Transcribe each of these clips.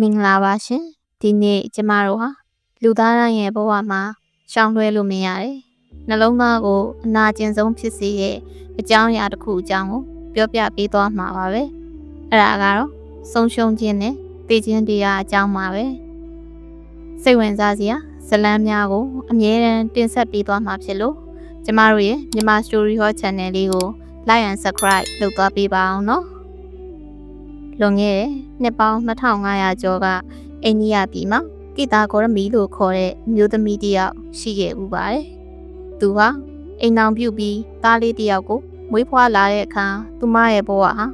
မင်္ဂလာပါရှင်ဒီနေ့ကျမတို့ဟာလူသားတိုင်းရဲ့ဘဝမှာရှောင်လွှဲလို့မရတယ်နှလုံးသားကိုအနာကျင်ဆုံးဖြစ်စေရဲ့အကြောင်းအရာတစ်ခုအကြောင်းကိုပြောပြပေးသွားမှာပါပဲအဲ့ဒါကတော့ဆုံးရှုံးခြင်းနဲ့တည်ခြင်းတရားအကြောင်းပါပဲစိတ်ဝင်စားစရာဇလန်းများကိုအမြဲတမ်းတင်ဆက်ပေးသွားမှာဖြစ်လို့ကျမတို့ရဲ့မြန်မာ Story Hall Channel လေးကို like and subscribe လုပ်သွားပေးပါအောင်နော် လွန်ခဲ့တဲ့နှစ်ပေါင်း2500ကျော်ကအိန္ဒိယပြည်မှာကိတာဂေါရမီလို့ခေါ်တဲ့မျိုးသမီးတစ်ယောက်ရှိခဲ့ဥပါတယ်။သူဟာအိမ်အောင်ပြုတ်ပြီးသားလေးတစ်ယောက်ကိုမွေးဖွားလာတဲ့အခါသူမရဲ့ဘဝဟာ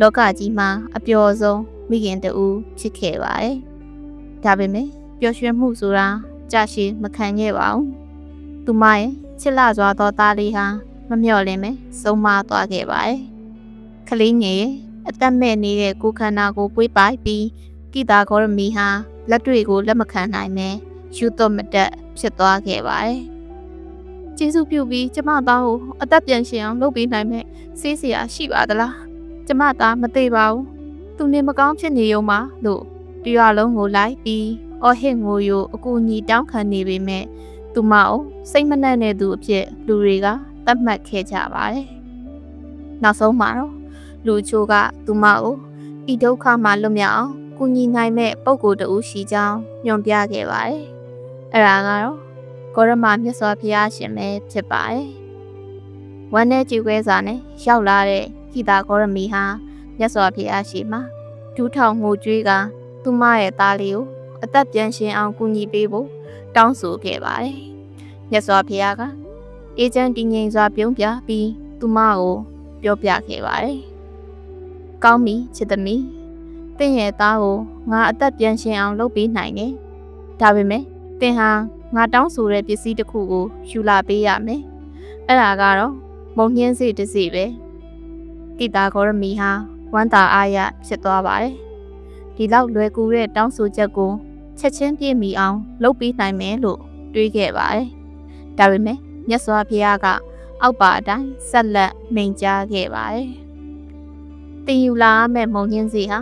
လောကကြီးမှာအပျော်ဆုံးမိခင်တူဖြစ်ခဲ့ပါတယ်။ဒါပေမဲ့ပျော်ရွှင်မှုဆိုတာကြာရှည်မခံခဲ့ပါဘူး။သူမရဲ့ချစ်လာစွာသောသားလေးဟာမမျှော်လင့်ပဲဆုံးမသွားခဲ့ပါတယ်။ကလေးငယ်ရဲ့ အသက်မဲ့နေတဲ့ကိုယ်ခန္ဓာကိုပွေးပိုက်ပြီးကိတာဂေါရမီဟာလက်တွေကိုလက်မခံနိုင်ပဲယူတော့မတက်ဖြစ်သွားခဲ့ပါတယ်။ကျေးဇူးပြုပြီးကျမသားကိုအသက်ပြန်ရှင်အောင်လုပ်ပေးနိုင်မဲ့စေးစရာရှိပါသလား။ကျမသားမသေးပါဘူး။သူနေမကောင်းဖြစ်နေရုံပါလို့တရွာလုံးကိုလိုက်ပြီးအော်ဟစ်ငိုယိုအကူအညီတောင်းခံနေပေမဲ့သူမအောင်စိတ်မနှံ့တဲ့သူအဖြစ်လူတွေကသတ်မှတ်ခဲ့ကြပါတယ်။နောက်ဆုံးမှာတော့ လူချိုကသူမကိုဤဒုက္ခမှလွတ်မြောက်အောင်ကူညီနိုင်မဲ့ပုံကိုယ်တူရှိကြောင်းညွှန်ပြခဲ့ပါတယ်။အဲ့ဒါကတော့ကောရမမြတ်စွာဘုရားရှင်ပဲဖြစ်ပါတယ်။ဝမ်းနဲ့ကြည်ခွဲစာနဲ့ရောက်လာတဲ့ဟိတာကောရမီဟာမြတ်စွာဘုရားရှင်မှာဒူးထောင်ငိုကြွေးကသူမရဲ့သားလေးကိုအသက်ပြန်ရှင်အောင်ကူညီပေးဖို့တောင်းဆိုခဲ့ပါတယ်။မြတ်စွာဘုရားကအေဂျင့်တည်ငြိမ်စွာပြုံးပြပြီးသူမကိုပြောပြခဲ့ပါတယ်။ ကောင်းပြီချစ်သမီးတင့်ရဲ့သားကိုငါအသက်ပြန်ရှင်အောင်လုပ်ပေးနိုင်တယ်။ဒါပေမဲ့တင်ဟာငါတောင်းဆိုတဲ့ပစ္စည်းတစ်ခုကိုယူလာပေးရမယ်။အဲ့ဒါကတော့မုံညင်းစိတစ်စီပဲ။တိတာဂေါရမီဟာဝမ်းသာအားရဖြစ်သွားပါတယ်။ဒီလောက်လွယ်ကူတဲ့တောင်းဆိုချက်ကိုချက်ချင်းပြည့်မီအောင်လုပ်ပေးနိုင်မယ်လို့တွေးခဲ့ပါတယ်။ဒါပေမဲ့မြတ်စွာဘုရားကအောက်ပါအတိုင်းဆက်လက်မိန်ကြားခဲ့ပါတယ်။ တင်ယူလာမဲ့မုံညင်းစီဟာ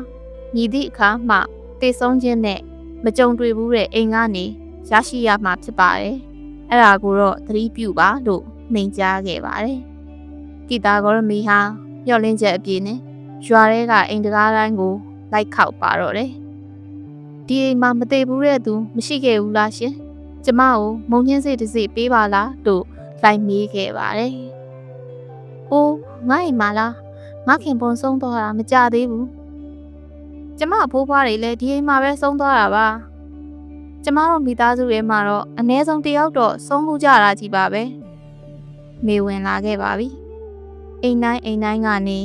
ညီသည့်အခါမှတည်ဆုံးခြင်းနဲ့မကြုံတွေ့ဘူးတဲ့အိမ်ကနေရရှိရမှာဖြစ်ပါတယ်။အဲ့ဒါကိုတော့သတိပြုပါလို့မိန်ကြားခဲ့ပါတယ်။ကိတာဂေါရမီဟာမျောလင်းချက်အပြည့်နဲ့ရွာထဲကအိမ်တကားတိုင်းကိုလိုက်ခောက်ပါတော့တယ်။ဒီအိမ်မှာမတည်ဘူးတဲ့သူမရှိခဲ့ဘူးလားရှင်။ကျမကိုမုံညင်းစိတ်တစ်စိပေးပါလားလို့လိုက်မေးခဲ့ပါတယ်။အိုးငါ့အိမ်မှာလား ငါခင်ပုံဆုံးသွားတာမကြသေးဘူး။ကျမအဖိုးဖွားတွေလည်းဒီအိမ်မှာပဲဆုံးသွားတာပါ။ကျမတို့မိသားစုရဲ့မှာတော့အ ਨੇ ဆုံးတယောက်တော့ဆုံးမှုကြတာကြီးပါပဲ။မေဝင်လာခဲ့ပါပြီ။အိမ်တိုင်းအိမ်တိုင်းကနေ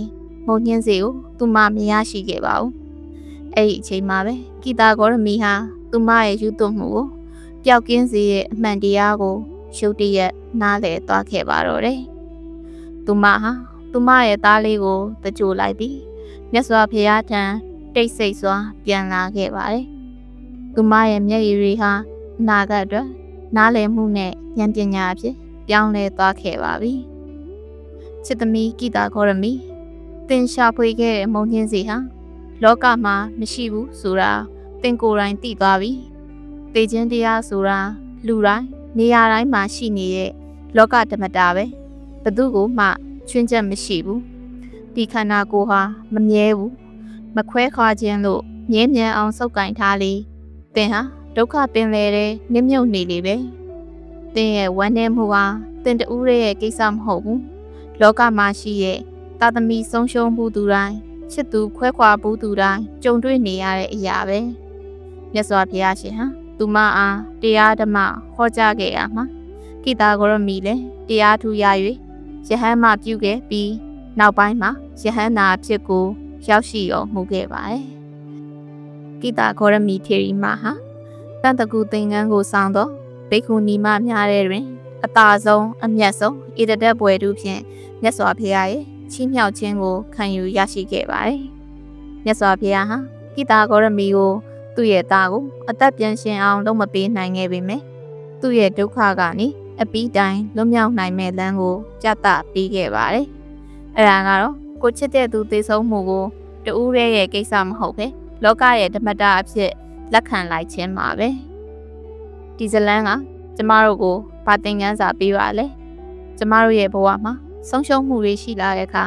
မုံညင်းစီကိုသူမမရရှိခဲ့ပါဘူး။အဲ့ဒီအချိန်မှာပဲကီတာဂေါရမီဟာသူမရဲ့ယူသွမှုကိုပျောက်ကင်းစေရဲ့အမှန်တရားကိုရှုပ်တရက်နားလေသွားခဲ့ပါတော့တယ်။သူမဟာ သူမရဲ့သားလေးကိုတကြိုလိုက်ပြီးမြတ်စွာဘုရားထံတိတ်ဆိတ်စွာပြန်လာခဲ့ပါတယ်။သူမရဲ့မျက်ရည်တွေဟာအနာဂတ်အတွက်နားလည်မှုနဲ့ဉာဏ်ပညာအဖြစ်ပြောင်းလဲသွားခဲ့ပါပြီ။ချစ်သမီးဂီတာခေါရမီတင်ရှာဖွေခဲ့တဲ့မုံညင်းစီဟာလောကမှာမရှိဘူးဆိုတာတင်ကိုယ်တိုင်သိသွားပြီ။တေခြင်းတရားဆိုတာလူတိုင်းနေရာတိုင်းမှာရှိနေတဲ့လောကဓမ္မတာပဲဘသူကိုမှ ချွင်းချက်မရှိဘူးဒီခန္ဓာကိုယ်ဟာမမြဲဘူးမခွဲခွာခြင်းလို့မြဲမြံအောင်စုပ်ကင်ထားလေသင်ဟာဒုက္ခပင်လေတဲ့နစ်မြုပ်နေလေပဲသင်ရဲ့ဝမ်းနည်းမှုဟာသင်တူရဲ့ကိစ္စမဟုတ်ဘူးလောကမှာရှိရဲ့တာသမီဆုံးရှုံးမှုသူတိုင်းချစ်သူခွဲခွာမှုသူတိုင်းကြုံတွေ့နေရတဲ့အရာပဲမြတ်စွာဘုရားရှင်ဟာသူမအားတရားဓမ္မဟောကြားခဲ့ရမှာကိတာဂရမီလည်းတရားထူရ၍ ယဟန်မှပြုခဲ့ပြီးနောက်ပိုင်းမှာယဟန်နာအဖြစ်ကို ရောက်ရှိတော်မူခဲ့ပါတယ်ကိတာဂရမီထေရီမဟာတန်တကူသင်္ကန်းကိုဆောင်တော့ဘိက္ခုနီမများတဲ့တွင် အသာဆုံးအမျက်ဆုံးဣတတက်ပွဲတူဖြင့်မြတ်စွာဘုရားရဲ့ချီးမြှောက်ခြင်းကိုခံယူရရှိခဲ့ပါတယ်မြတ်စွာဘုရားဟာကိတာဂရမီကိုသူ့ရဲ့သားကိုအသက်ပြန်ရှင်အောင်လုပ်မပေးနိုင်ခဲ့ပေမဲ့သူ့ရဲ့ဒုက္ခကနေ အပီးတိုင်းလွတ်မြောက်နိုင်မဲ့လမ်းကိုကြသပေးခဲ့ပါတယ်။အဲဒါကတော့ကိုချစ်တဲ့သူသေဆုံးမှုကိုတူးရဲရဲ့ကိစ္စမဟုတ်ပဲလောကရဲ့ဓမ္မတာအဖြစ်လက်ခံလိုက်ခြင်းပါပဲဒီဇလန်းကကျမတို့ကိုဗာသင်ခန်းစာပေးပါလေကျမတို့ရဲ့ဘဝမှာဆုံးရှုံးမှုတွေရှိလာတဲ့အခါ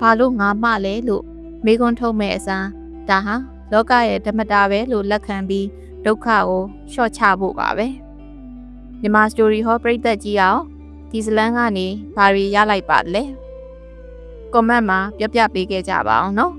ဘာလို့ငါမှလဲလို့မေးခွန်းထုတ်မဲ့အစားဒါဟာလောကရဲ့ဓမ္မတာပဲလို့လက်ခံပြီးဒုက္ခကိုလျှော့ချဖို့ပါပဲ မြန်မာစတိုရီဟောပရိသတ်ကြီးအောင်ဒီဇလန်းကနေဘာတွေရလိုက်ပါလဲကွန်မန့်မှာပြပြပေးခဲ့ကြပါအောင်နော်